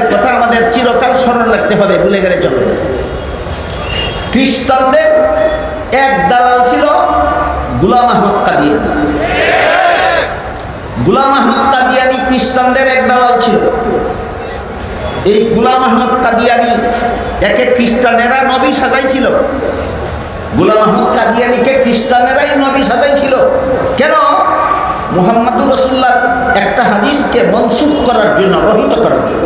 খ্রিস্টানের কথা আমাদের চিরকাল স্মরণ রাখতে হবে, ভুলে গেলে চলবে। খ্রিস্টানদের এক দালাল ছিল গুলাম আহমদ কাদিয়ানি। গুলাম আহমদ কাদিয়ানি খ্রিস্টানদের এক দালাল ছিল। এই গুলাম আহমদ কাদিয়ানি একে খ্রিস্টানেরা নবী সাজাইছিল। গুলাম আহমদ কাদিয়ানিকে খ্রিস্টানেরাই নবী সাজাইছিল। কেন? মুহাম্মাদুর রসুল্লাহ একটা হাদিসকে মনসুখ করার জন্য, রহিত করার জন্য।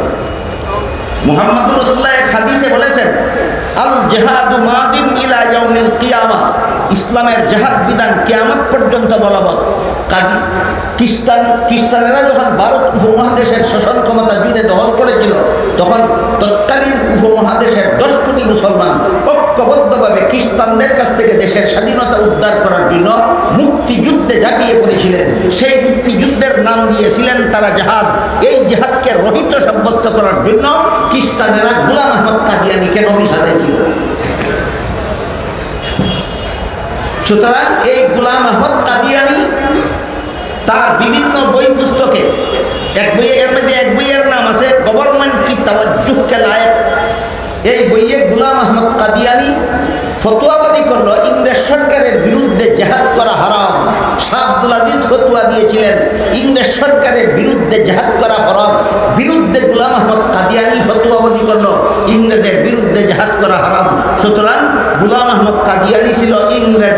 মুহাম্মাদুর রসুল্লাহ এক হাদিসে বলেছেন, আল জেহাদু মাদিন ইলা ইয়াউমিল কিয়ামা। ইসলামের জেহাদ বিধান কিয়ামত পর্যন্ত বলবৎ। কাদি খ্রিস্টান, খ্রিস্টানেরা যখন ভারত উপমহাদেশের শাসন ক্ষমতা জুড়ে দখল করেছিল, তখন তৎকালীন উপমহাদেশের দশ কোটি মুসলমান ঐক্যবদ্ধভাবে খ্রিস্টানদের কাছ থেকে দেশের স্বাধীনতা উদ্ধার করার জন্য মুক্তিযুদ্ধে ঝাঁপিয়ে পড়েছিলেন। সেই মুক্তিযুদ্ধের নাম দিয়েছিলেন তারা জাহাদ। এই জাহাদকে রহিত সাব্যস্ত করার জন্য খ্রিস্টানেরা গুলাম আহমদ কাদিয়ানিকে নবী সাজাইছিল। সুতরাং এই গুলাম এই বইয়ে গুলাম আহমদ কাদিয়ানি ফতুয়াবাদী করল, ইংরেজ সরকারের বিরুদ্ধে জেহাদ করা হারাম। শাহ আব্দুল আজিজ ফতুয়া দিয়েছিলেন, ইংরেজ সরকারের বিরুদ্ধে জেহাদ করা হারাম। বিরুদ্ধে গুলাম আহমদ কাদিয়ানি ফতুয়াবাদি করল, ইংরেজের বিরুদ্ধে জেহাদ করা হারাম। সুতরাং গুলাম আহমদ কাদিয়ানি ছিল দালাল